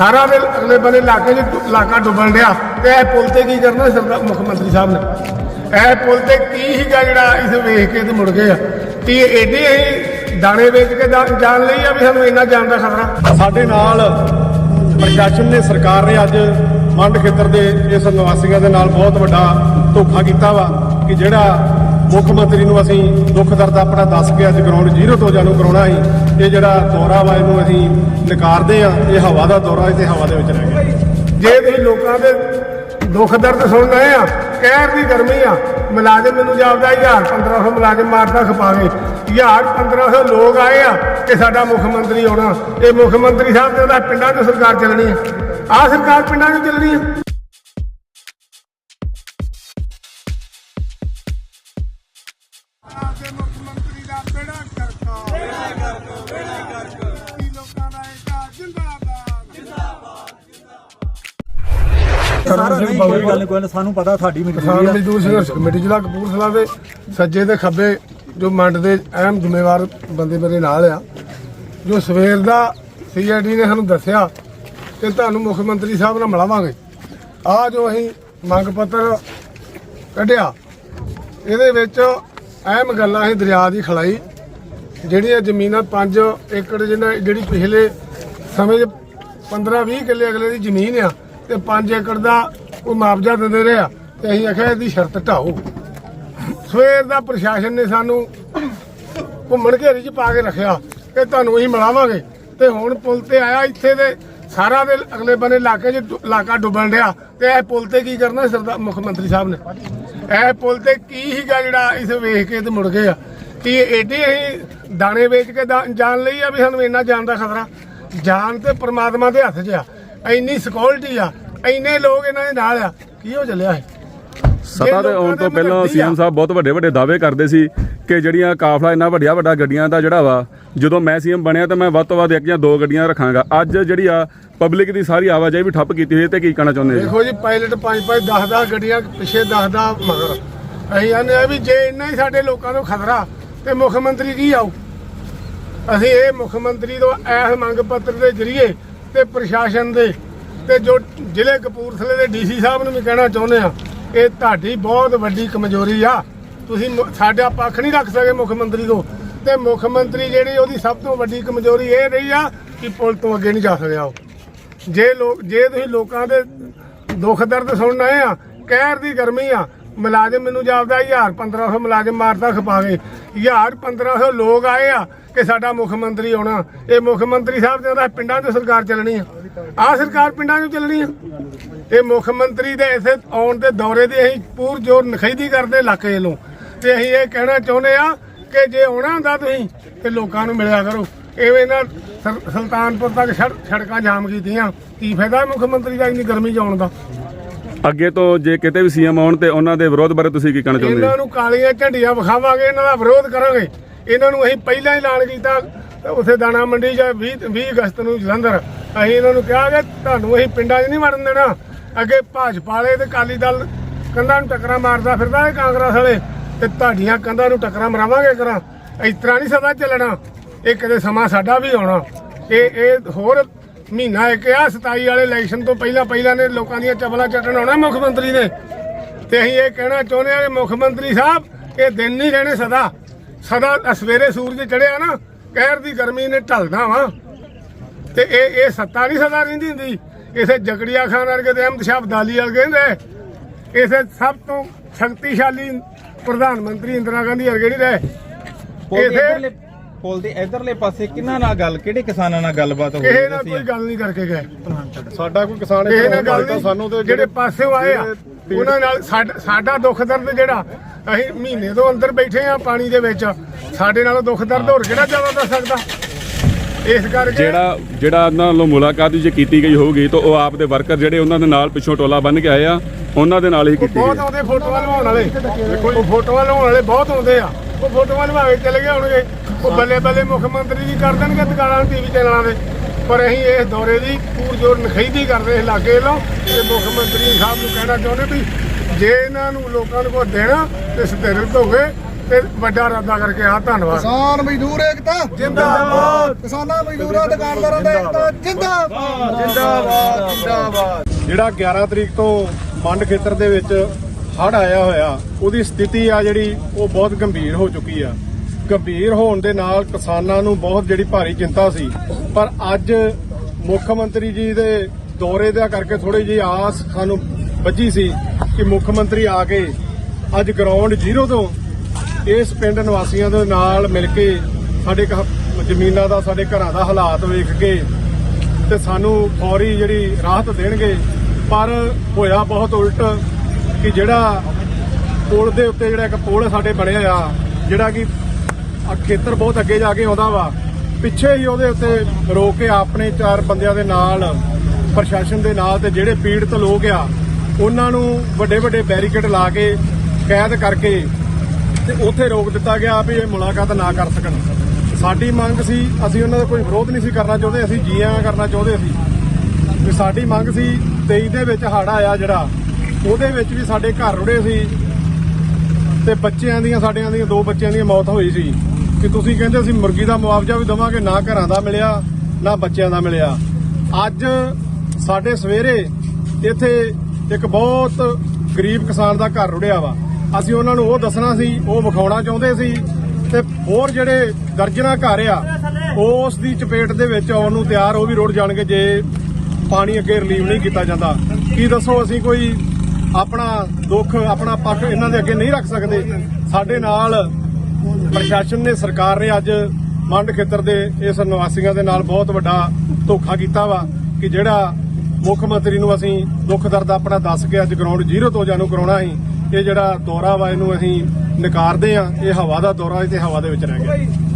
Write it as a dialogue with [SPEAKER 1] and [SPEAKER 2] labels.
[SPEAKER 1] ਸਾਰਾ ਦੇ ਅਗਲੇ ਬੰਨੇ ਇਲਾਕੇ 'ਚ ਇਲਾਕਾ ਡੁੱਬਣ ਡਿਆ। ਤੇ ਇਹ ਪੁਲ ਤੇ ਕੀ ਕਰਨਾ ਸਰਦਾਰ ਮੁੱਖ ਮੰਤਰੀ ਸਾਹਿਬ ਨੇ? ਇਹ ਪੁਲ ਤੇ ਕੀ ਹੀਗਾ ਜਿਹੜਾ ਇਸ ਵੇਖ ਕੇ ਤੇ ਮੁੜ ਗਏ ਆ? ਕੀ ਏਡੇ ਹੀ ਦਾਣੇ ਵੇਚ ਕੇ ਦਾ- ਜਾਣ ਲਈ ਆ ਵੀ ਸਾਨੂੰ ਇੰਨਾ ਜਾਣ ਦਾ ਖਤਰਾ?
[SPEAKER 2] ਸਾਡੇ ਨਾਲ ਪ੍ਰਸ਼ਾਸਨ ਨੇ, ਸਰਕਾਰ ਨੇ ਅੱਜ ਮੰਡ ਖੇਤਰ ਦੇ ਇਸ ਨਿਵਾਸੀਆਂ ਦੇ ਨਾਲ ਬਹੁਤ ਵੱਡਾ ਧੋਖਾ ਕੀਤਾ ਵਾ ਕਿ ਜਿਹੜਾ ਮੁੱਖ ਮੰਤਰੀ ਨੂੰ ਅਸੀਂ ਦੁੱਖ ਦਰਦ ਆਪਣਾ ਦੱਸ ਕੇ ਅੱਜ ਗਰਾਊਂਡ ਜ਼ੀਰੋ ਤੋਂ ਜਾਣੂ ਕਰਾਉਣਾ ਸੀ। ਇਹ ਜਿਹੜਾ ਦੌਰਾ ਵਾ, ਇਹਨੂੰ ਅਸੀਂ ਨਕਾਰਦੇ ਆ ਇਹ ਹਵਾ ਦਾ ਦੌਰਾ ਇਹ ਤੇ ਹਵਾ ਦੇ ਵਿੱਚ ਰਹਿ ਗਿਆ
[SPEAKER 1] ਜੇ ਤੁਸੀਂ ਲੋਕਾਂ ਦੇ ਦੁੱਖ ਦਰਦ ਸੁਣ ਰਹੇ ਆ, ਕਹਿਰ ਦੀ ਗਰਮੀ ਆ, ਮੁਲਾਜ਼ਮ ਮੈਨੂੰ ਜਾਪਦਾ 1000 1500 ਮੁਲਾਜ਼ਮ ਮਾਰਦਾ ਖਪਾਵੇ। 1000 1500 ਲੋਕ ਆਏ ਆ ਕਿ ਸਾਡਾ ਮੁੱਖ ਮੰਤਰੀ ਆਉਣਾ। ਇਹ ਮੁੱਖ ਮੰਤਰੀ ਸਾਹਿਬ ਦੇ ਉਹਦਾ ਪਿੰਡਾਂ 'ਚ ਸਰਕਾਰ ਚੱਲਣੀ ਆ। ਆਹ ਸਰਕਾਰ ਪਿੰਡਾਂ 'ਚ ਚੱਲਣੀ ਆ। ਦਾ ਬੇੜਾ ਕਰਕਾ। ਬੇੜਾ ਕਰਕੋ ਬੇੜਾ ਕਰਕੋ ਲੋਕਾਂ ਦਾ ਇੱਕ ਜਿੰਦਾਬਾਦ।
[SPEAKER 3] ਸਾਰਾ ਨਹੀਂ ਕੋਈ ਗੱਲ ਨਹੀਂ ਕੋਈ ਨਾ ਸਾਨੂੰ ਪਤਾ ਸਾਡੀ
[SPEAKER 1] ਕਿਸਾਨ
[SPEAKER 3] ਮਜਬੂਰੀ ਆ।
[SPEAKER 1] ਮਜ਼ਦੂਰ ਸੰਘਰਸ਼ ਕਮੇਟੀ ਜ਼ਿਲ੍ਹਾ ਕਪੂਰਥਲਾ ਦੇ ਸੱਜੇ ਤੇ ਖੱਬੇ ਜੋ ਮੰਡ ਦੇ ਅਹਿਮ ਜ਼ਿੰਮੇਵਾਰ ਬੰਦੇ ਮੇਰੇ ਨਾਲ ਆ ਜੋ ਸਵੇਰ ਦਾ ਸੀਆਈਡੀ ਨੇ ਸਾਨੂੰ ਦੱਸਿਆ ਕਿ ਤੁਹਾਨੂੰ ਮੁੱਖ ਮੰਤਰੀ ਸਾਹਿਬ ਨਾਲ ਮਿਲਾਵਾਂਗੇ। ਆ ਜੋ ਅਸੀਂ ਮੰਗ ਪੱਤਰ ਕੱਢਿਆ ਇਹਦੇ ਵਿੱਚ ਅਹਿਮ ਗੱਲਾਂ ਅਸੀਂ ਦਰਿਆ ਦੀ ਖਲਾਈ ਜਿਹੜੀਆਂ ਜ਼ਮੀਨਾਂ 5 ਏਕੜ ਜਿਹਨਾਂ ਜਿਹੜੀ ਪਿਛਲੇ ਸਮੇਂ 'ਚ 15 20 ਕਿੱਲੇ ਅਗਲੇ ਦੀ ਜ਼ਮੀਨ ਆ, ਤੇ 5 ਏਕੜ ਦਾ ਉਹ ਮੁਆਵਜ਼ਾ ਦਿੰਦੇ ਰਹੇ ਆ, ਤੇ ਅਸੀਂ ਆਖਿਆ ਇਹਦੀ ਸ਼ਰਤ ਢਾਓ। ਸਵੇਰ ਦਾ ਪ੍ਰਸ਼ਾਸਨ ਨੇ ਸਾਨੂੰ ਘੁੰਮਣ ਘੇਰੀ 'ਚ ਪਾ ਕੇ ਰੱਖਿਆ, ਕਿ ਤੁਹਾਨੂੰ ਅਸੀਂ ਮਿਲਾਵਾਂਗੇ। ਤੇ ਹੁਣ ਪੁਲ ਤੇ ਆਇਆ ਇੱਥੇ ਦੇ ਸਾਰਾ ਦੇ ਅਗਲੇ ਬੰਨੇ ਇਲਾਕੇ 'ਚ ਇਲਾਕਾ ਡੁੱਬਣ ਡਿਆ, ਤੇ ਇਹ ਪੁਲ ਤੇ ਕੀ ਕਰਨਾ ਸਰਦਾਰ ਮੁੱਖ ਮੰਤਰੀ ਸਾਹਿਬ ਨੇ? ਇਹ ਪੁਲ ਤੇ ਕੀ ਹੀਗਾ ਜਿਹੜਾ ਇਸ ਵੇਖ ਕੇ ਤੇ ਮੁੜ ਗਏ ਆ? ਕੀ ਏਡੇ ਅਸੀਂ ਦਾਣੇ ਵੇਚ ਕੇ ਦਾ- ਜਾਣ ਲਈ ਆ ਵੀ ਸਾਨੂੰ ਇੰਨਾ ਜਾਣ ਦਾ ਖਤਰਾ? ਜਾਨ ਤੇ ਪ੍ਰਮਾਤਮਾ ਦੇ ਹੱਥ 'ਚ ਆ। ਇੰਨੀ ਸਿਕਿਉਰਿਟੀ ਆ। ਇੰਨੇ ਲੋਕ ਇਹਨਾਂ ਦੇ ਨਾਲ ਆ। ਕੀ ਹੋ ਚੱਲਿਆ ਹੈ
[SPEAKER 4] ਸਤਾ ਦੇ ਆਉਣ ਤੋਂ ਪਹਿਲਾਂ ਸੀਐਮ ਸਾਹਿਬ ਬਹੁਤ ਵੱਡੇ ਵੱਡੇ ਦਾਅਵੇ ਕਰਦੇ ਸੀ ਕਿ ਜਿਹੜੀਆਂ ਕਾਫਲਾ ਇੰਨਾ ਵੱਡੀਆਂ ਵੱਡਾ ਗੱਡੀਆਂ ਦਾ ਜਿਹੜਾ ਵਾ, ਜਦੋਂ ਮੈਂ ਸੀਐਮ ਬਣਿਆ ਤਾਂ ਮੈਂ ਵੱਧ ਤੋਂ ਵੱਧ ਇੱਕ ਜਾਂ ਦੋ ਗੱਡੀਆਂ ਰੱਖਾਂਗਾ। ਅੱਜ ਜਿਹੜੀ ਆ ਪਬਲਿਕ ਦੀ ਸਾਰੀ ਆਵਾਜਾਈ ਵੀ ਠੱਪ ਕੀਤੀ ਹੋਈ ਤੇ ਕੀ ਕਹਿਣਾ ਚਾਹੁੰਦੇ ਜੀ?
[SPEAKER 1] ਦੇਖੋ ਜੀ ਪਾਇਲਟ 5 5 10 10 ਗੱਡੀਆਂ, ਪਿੱਛੇ 10 10 ਮਗਰ। ਅਸੀਂ ਆਨੇ ਆ ਵੀ ਜੇ ਇੰਨਾ ਹੀ ਸਾਡੇ ਲੋਕਾਂ ਨੂੰ ਖਤਰਾ, ਤੇ ਮੁੱਖ ਮੰਤਰੀ ਕੀ ਆਉ ਅਸੀਂ ਇਹ ਮੁੱਖ ਮੰਤਰੀ ਤੋਂ ਐਸ ਮੰਗ ਪੱਤਰ ਦੇ ਜ਼ਰੀਏ ਤੇ ਪ੍ਰਸ਼ਾਸਨ ਦੇ ਤੇ ਜੋ ਜ਼ਿਲ੍ਹੇ ਕਪੂਰਥਲੇ ਦੇ ਡੀਸੀ ਸਾਹਿਬ ਨੂੰ ਵੀ ਕਹਿਣਾ ਚਾਹੁੰਦੇ ਆ ਇਹ ਤੁਹਾਡੀ ਬਹੁਤ ਵੱਡੀ ਕਮਜ਼ੋਰੀ ਆ। ਤੁਸੀਂ ਸਾਡਾ ਪੱਖ ਨਹੀਂ ਰੱਖ ਸਕੇ ਮੁੱਖ ਮੰਤਰੀ ਤੋਂ। ਤੇ ਮੁੱਖ ਮੰਤਰੀ ਜਿਹੜੀ ਉਹਦੀ ਸਭ ਤੋਂ ਵੱਡੀ ਕਮਜ਼ੋਰੀ ਇਹ ਰਹੀ ਆ ਕਿ ਪੁਲ ਤੋਂ ਅੱਗੇ ਨਹੀਂ ਜਾ ਸਕਿਆ ਉਹ। ਜੇ ਲੋਕ ਜੇ ਤੁਸੀਂ ਲੋਕਾਂ ਦੇ ਦੁੱਖ ਦਰਦ ਸੁਣਨ ਆਏ ਆ, ਕਹਿਰ ਦੀ ਗਰਮੀ ਆ, ਮੁਲਾਜ਼ਮ ਮੈਨੂੰ ਜਾਪਦਾ 1000 1500 ਮੁਲਾਜ਼ਮ ਮਾਰਦਾ ਖਪਾਵੇ 1000 1500 ਲੋਕ ਆਏ ਆ ਕਿ ਸਾਡਾ ਮੁੱਖ ਮੰਤਰੀ ਆਉਣਾ। ਇਹ ਮੁੱਖ ਮੰਤਰੀ ਸਾਹਿਬ ਦੇ ਉਹਦਾ ਪਿੰਡਾਂ 'ਚ ਸਰਕਾਰ ਚੱਲਣੀ ਆ। ਆਹ ਸਰਕਾਰ ਪਿੰਡਾਂ 'ਚ ਚੱਲਣੀ ਆ। ਇਹ ਮੁੱਖ ਮੰਤਰੀ ਦੇ ਇਸੇ ਆਉਣ ਦੇ ਦੌਰੇ ਦੀ ਅਸੀਂ ਪੂਰ ਜੋਰ ਨਖੈਦੀ ਕਰਦੇ ਇਲਾਕੇ ਵੱਲੋਂ। ਤੇ ਅਸੀਂ ਇਹ ਕਹਿਣਾ ਚਾਹੁੰਦੇ ਆ ਕਿ ਜੇ ਆਉਣਾ ਹੁੰਦਾ ਤੁਸੀਂ ਤੇ ਲੋਕਾਂ ਨੂੰ ਮਿਲਿਆ ਕਰੋ। ਐਵੇਂ ਨਾ ਸੁਲਤਾਨਪੁਰ ਤੱਕ ਸੜਕ- ਜਾਮ ਕੀਤੀਆਂ। ਕੀ ਫਾਇਦਾ ਮੁੱਖ ਮੰਤਰੀ ਦਾ ਇੰਨੀ ਗਰਮੀ 'ਚ ਆਉਣ ਦਾ?
[SPEAKER 4] ਅੱਗੇ ਤੋਂ ਜੇ ਕਿਤੇ ਵੀ ਸੀਐਮ ਆਉਣ ਤੇ ਉਹਨਾਂ ਦੇ ਵਿਰੋਧ ਬਾਰੇ ਤੁਸੀਂ ਕੀ ਕਹਿਣਾ ਚਾਹੁੰਦੇ
[SPEAKER 1] ਇਹਨਾਂ
[SPEAKER 4] ਜੀ
[SPEAKER 1] ਨੂੰ ਕਾਲੀਆਂ ਝੰਡੀਆਂ ਵਿਖਾਵਾਂਗੇ ਇਹਨਾਂ ਦਾ ਵਿਰੋਧ ਕਰਾਂਗੇ। ਇਹਨਾਂ ਨੂੰ ਅਸੀਂ ਪਹਿਲਾਂ ਹੀ ਐਲਾਨ ਕੀਤਾ ਉਥੇ ਦਾਣਾ ਮੰਡੀ ਜਾਂ 20 20 ਅਗਸਤ ਨੂੰ ਜਲੰਧਰ। ਅਸੀਂ ਇਹਨਾਂ ਨੂੰ ਕਿਹਾ ਕਿ ਤੁਹਾਨੂੰ ਅਸੀਂ ਪਿੰਡਾਂ 'ਚ ਨਹੀਂ ਵੜਨ ਦੇਣਾ। ਅੱਗੇ ਭਾਜਪਾ ਵਾਲੇ ਤੇ ਕਾਲੀ ਦਲ ਕੰਧਾਂ ਨੂੰ ਟੱਕਰਾਂ ਮਾਰਦਾ ਫਿਰਦਾ ਇਹ ਕਾਂਗਰਸ ਵਾਲੇ ਤੇ ਤੁਹਾਡੀਆਂ ਕੰਧਾਂ ਨੂੰ ਟੱਕਰਾਂ ਮਰਾਵਾਂਗੇ ਕਰਾਂ। ਇਸ ਤਰ੍ਹਾਂ ਨਹੀਂ ਸਦਾ ਚੱਲਣਾ। ਇਹ ਕਦੇ ਸਮਾਂ ਸਾਡਾ ਵੀ ਆਉਣਾ। ਇਹ ਇਹ ਹੋਰ ਮਹੀਨਾ ਇੱਕ ਆ 27 ਵਾਲੇ ਇਲੈਕਸ਼ਨ ਤੋਂ ਪਹਿਲਾਂ ਪਹਿਲਾਂ ਨੇ ਲੋਕਾਂ ਦੀਆਂ ਚਪਲਾਂ ਚੱਟਣ ਆਉਣਾ ਮੁੱਖ ਮੰਤਰੀ ਨੇ। ਤੇ ਅਸੀਂ ਇਹ ਕਹਿਣਾ ਚਾਹੁੰਦੇ ਹਾਂ ਕਿ ਮੁੱਖ ਮੰਤਰੀ ਸਾਹਿਬ, ਇਹ ਦਿਨ ਨਹੀਂ ਰਹਿਣੇ ਸਦਾ। ਸਦਾ ਸਵੇਰੇ ਸੂਰਜ ਚੜਿਆ ਨਾ ਕਹਿਰ ਦੀ ਗਰਮੀ ਨੇ ਢਲਦਾ ਵਾ। ਤੇ ਇਹ ਇਹ ਸੱਤਾ ਨਹੀਂ ਸਦਾ ਰਹਿੰਦੀ ਹੁੰਦੀ। ਇਸੇ ਜਗੜੀਆ ਖਾਨ ਵਰਗੇ ਤੇ ਅਹਿਮਦ ਸ਼ਾਹ ਅਬਦਾਲੀ ਵਰਗੇ ਨੇ ਇਸੇ ਸਭ ਤੋਂ ਸ਼ਕਤੀਸ਼ਾਲੀ ਪ੍ਰਧਾਨ ਮੰਤਰੀ ਇੰਦਰਾ ਗਾਂਧੀ ਵਰਗੇ ਨਹੀਂ ਰਹੇ।
[SPEAKER 5] ਇਧਰਲੇ ਪੁਲ ਦੇ ਇਧਰਲੇ ਪਾਸੇ ਕਿਹਨਾਂ ਨਾਲ ਗੱਲ ਕਿਹੜੇ ਕਿਸਾਨਾਂ ਨਾਲ ਗੱਲਬਾਤ ਹੋਈ
[SPEAKER 1] ਕਿਸੇ ਨਾਲ ਕੋਈ ਗੱਲ ਨਹੀਂ ਕਰਕੇ ਗਏ।
[SPEAKER 2] ਸਾਡਾ ਕੋਈ ਕਿਸਾਨ
[SPEAKER 1] ਇਹ ਗੱਲ
[SPEAKER 2] ਤਾਂ ਸਾਨੂੰ ਤੇ
[SPEAKER 1] ਜਿਹੜੇ ਪਾਸਿਓਂ ਆਏ ਆ। ਉਹਨਾਂ ਨਾਲ ਸਾਡਾ- ਸਾਡਾ ਦੁੱਖ ਦਰਦ ਜਿਹੜਾ ਅਸੀਂ ਮਹੀਨੇ ਤੋਂ ਅੰਦਰ ਬੈਠੇ ਆ ਪਾਣੀ ਦੇ ਵਿੱਚ। ਸਾਡੇ ਨਾਲੋਂ ਦੁੱਖ ਦਰਦ ਹੋਰ ਕਿਹੜਾ ਜ਼ਿਆਦਾ ਦੱਸ ਸਕਦਾ? ਇਸ ਕਰਕੇ
[SPEAKER 4] ਜਿਹੜਾ ਜਿਹੜਾ ਉਹਨਾਂ ਵੱਲੋਂ ਮੁਲਾਕਾਤ ਜੇ ਕੀਤੀ ਗਈ ਹੋਊਗੀ ਤਾਂ ਉਹ ਆਪ ਦੇ ਵਰਕਰ ਜਿਹੜੇ ਉਹਨਾਂ ਦੇ ਨਾਲ ਪਿੱਛੋਂ ਟੋਲਾ ਬੰਨ ਕੇ ਆਏ ਆ ਉਹਨਾਂ ਦੇ ਨਾਲ ਹੀ ਕੀਤੀ
[SPEAKER 1] ਬਹੁਤ
[SPEAKER 4] ਗਈ।
[SPEAKER 1] ਆਉਂਦੇ ਫੋਟੋਆਂ ਲਵਾਉਣ ਵਾਲੇ। ਉਹ ਫੋਟੋਆਂ ਲਵਾਉਣ ਵਾਲੇ ਬਹੁਤ ਆਉਂਦੇ ਆ। ਉਹ ਫੋਟੋਆਂ ਲਵਾ ਕੇ ਚਲੇ ਗਏ ਹੋਣਗੇ। ਉਹ ਬੱਲੇ ਬੱਲੇ ਮੁੱਖ ਮੰਤਰੀ ਦੀ ਕਰ ਦੇਣਗੇ ਦੁਕਾਨਾਂ ਟੀਵੀ ਚੈਨਲਾਂ ਦੇ। ਪਰ ਅਸੀਂ ਇਸ ਦੌਰੇ ਦੀ ਪੂਰ ਜੋਰ ਨਖੈਦੀ ਕਰਦੇ ਇਸ ਇਲਾਕੇ ਵੱਲੋਂ ਤੇ ਮੁੱਖ ਮੰਤਰੀ ਸਾਹਿਬ ਨੂੰ ਕਹਿਣਾ ਚਾਹੁੰਦੇ ਵੀ ਜੇ ਇਹਨਾਂ ਨੂੰ ਲੋਕਾਂ ਨੂੰ ਕੋ ਦੇਣਾ ਤੇ ਸਥਿਰਤ ਹੋਵੇ ਤੇ ਵੱਡਾ ਇਰਾਦਾ ਕਰਕੇ ਆ ਧੰਨਵਾਦ।
[SPEAKER 6] ਕਿਸਾਨ ਮਜ਼ਦੂਰ ਏਕਤਾ। ਜਿੰਦਾਬਾਦ। ਕਿਸਾਨਾਂ ਮਜ਼ਦੂਰਾਂ ਦੁਕਾਨਦਾਰਾਂ ਦਾ ਏਕਤਾ। ਜਿੰਦਾਬਾਦ। ਜਿੰਦਾਬਾਦ। ਜਿੰਦਾਬਾਦ
[SPEAKER 2] ਜਿਹੜਾ 11 ਤਰੀਕ ਤੋਂ ਮੰਡ ਖੇਤਰ ਦੇ ਵਿੱਚ ਹੜ੍ਹ ਆਇਆ ਹੋਇਆ ਉਹਦੀ ਸਥਿਤੀ ਆ ਜਿਹੜੀ ਉਹ ਬਹੁਤ ਗੰਭੀਰ ਹੋ ਚੁੱਕੀ ਆ। ਗੰਭੀਰ ਹੋਣ ਦੇ ਨਾਲ ਕਿਸਾਨਾਂ ਨੂੰ ਬਹੁਤ ਜਿਹੜੀ ਭਾਰੀ ਚਿੰਤਾ ਸੀ। ਪਰ ਅੱਜ ਮੁੱਖ ਮੰਤਰੀ ਜੀ ਦੇ ਦੌਰੇ ਦਾ ਕਰਕੇ ਥੋੜੀ ਜਿਹੀ ਆਸ ਸਾਨੂੰ ਵੱਜੀ ਸੀ ਕਿ ਮੁੱਖ ਮੰਤਰੀ ਆ ਕੇ ਅੱਜ ਗਰਾਊਂਡ ਜ਼ੀਰੋ ਤੋਂ ਇਸ ਪਿੰਡ ਨਿਵਾਸੀਆਂ ਦੇ ਨਾਲ ਮਿਲ ਕੇ ਸਾਡੇ ਕ- ਜ਼ਮੀਨਾਂ ਦਾ, ਸਾਡੇ ਘਰਾਂ ਦਾ ਹਾਲਾਤ ਵੇਖ ਕੇ ਤੇ ਸਾਨੂੰ ਫੌਰੀ ਜਿਹੜੀ ਰਾਹਤ ਦੇਣਗੇ। ਪਰ ਹੋਇਆ ਬਹੁਤ ਉਲਟ ਕਿ ਜਿਹੜਾ ਪੁਲ ਦੇ ਉੱਤੇ ਜਿਹੜਾ ਇੱਕ ਪੁਲ ਸਾਡੇ ਬਣਿਆ ਆ, ਜਿਹੜਾ ਕਿ ਖੇਤਰ ਬਹੁਤ ਅੱਗੇ ਜਾ ਕੇ ਆਉਂਦਾ ਵਾ। ਪਿੱਛੇ ਹੀ ਉਹਦੇ ਉੱਤੇ ਰੋਕ ਕੇ ਆਪਣੇ ਚਾਰ ਬੰਦਿਆਂ ਦੇ ਨਾਲ, ਪ੍ਰਸ਼ਾਸਨ ਦੇ ਨਾਲ ਤੇ ਜਿਹੜੇ ਪੀੜਤ ਲੋਕ ਆ, ਉਹਨਾਂ ਨੂੰ ਵੱਡੇ ਵੱਡੇ ਬੈਰੀਕੇਡ ਲਾ ਕੇ ਕੈਦ ਕਰਕੇ ਤੇ ਉੱਥੇ ਰੋਕ ਦਿੱਤਾ ਗਿਆ ਵੀ ਇਹ ਮੁਲਾਕਾਤ ਨਾ ਕਰ ਸਕਣ। ਸਾਡੀ ਮੰਗ ਸੀ, ਅਸੀਂ ਉਹਨਾਂ ਦਾ ਕੋਈ ਵਿਰੋਧ ਨਹੀਂ ਸੀ ਕਰਨਾ ਚਾਹੁੰਦੇ, ਅਸੀਂ ਜੀਆਂ ਕਰਨਾ ਚਾਹੁੰਦੇ ਸੀ। ਵੀ ਸਾਡੀ ਮੰਗ ਸੀ 23 ਦੇ ਵਿੱਚ ਹੜ੍ਹ ਆਇਆ ਜਿਹੜਾ, ਉਹਦੇ ਵਿੱਚ ਵੀ ਸਾਡੇ ਘਰ ਰੁੜੇ ਸੀ ਤੇ ਬੱਚਿਆਂ ਦੀਆਂ, ਸਾਡਿਆਂ ਦੀਆਂ ਦੋ ਬੱਚਿਆਂ ਦੀ ਮੌਤ ਹੋਈ ਸੀ। ਕਿ ਤੁਸੀਂ ਕਹਿੰਦੇ ਅਸੀਂ ਮੁਰਗੀ ਦਾ ਮੁਆਵਜ਼ਾ ਵੀ ਦਵਾਂਗੇ, ਨਾ ਘਰਾਂ ਦਾ ਮਿਲਿਆ, ਨਾ ਬੱਚਿਆਂ ਦਾ ਮਿਲਿਆ। ਅੱਜ ਸਾਡੇ ਸਵੇਰੇ ਇੱਥੇ ਇੱਕ ਬਹੁਤ ਗਰੀਬ ਕਿਸਾਨ ਦਾ ਘਰ ਰੁੜਿਆ ਵਾ। ਅਸੀਂ ਉਹਨਾਂ ਨੂੰ ਉਹ ਦੱਸਣਾ ਸੀ, ਉਹ ਵਿਖਾਉਣਾ ਚਾਹੁੰਦੇ ਸੀ ਤੇ ਹੋਰ ਜਿਹੜੇ ਦਰਜਨਾ ਘਰ ਆ, ਉਸ ਦੀ ਚਪੇਟ ਦੇ ਵਿੱਚ ਆਉਣ ਨੂੰ ਤਿਆਰ, ਉਹ ਵੀ ਰੁੜ ਜਾਣਗੇ ਜੇ ਪਾਣੀ ਅੱਗੇ ਰਿਲੀਵ ਨਹੀਂ ਕੀਤਾ ਜਾਂਦਾ। ਕੀ ਦੱਸੋ ਅਸੀਂ ਕੋਈ ਆਪਣਾ ਦੁੱਖ, ਆਪਣਾ ਪੱਖ ਇਹਨਾਂ ਦੇ ਅੱਗੇ ਨਹੀਂ ਰੱਖ ਸਕਦੇ? ਸਾਡੇ ਨਾਲ ਪ੍ਰਸ਼ਾਸਨ ਨੇ ਸਰਕਾਰ ਨੇ ਅੱਜ ਮੰਡ ਖੇਤਰ ਦੇ ਇਸ ਨਿਵਾਸੀਆਂ ਦੇ ਨਾਲ ਬਹੁਤ ਵੱਡਾ ਧੋਖਾ ਕੀਤਾ ਵਾ ਕਿ ਜਿਹੜਾ ਮੁੱਖ ਮੰਤਰੀ ਨੂੰ ਅਸੀਂ ਦੁੱਖ ਦਰਦ ਆਪਣਾ ਦੱਸ ਕੇ ਅੱਜ ਗਰਾਊਂਡ ਜ਼ੀਰੋ ਤੋਂ ਜਾਣੂ ਕਰਾਉਣਾ ਸੀ, ਇਹ ਜਿਹੜਾ ਦੌਰਾ ਵਾ, ਇਹਨੂੰ ਅਸੀਂ ਨਕਾਰਦੇ ਆ ਇਹ ਹਵਾ ਦਾ ਦੌਰਾ, ਇਹ ਤੇ ਹਵਾ ਦੇ ਵਿੱਚ ਰਹਿ ਗਿਆ।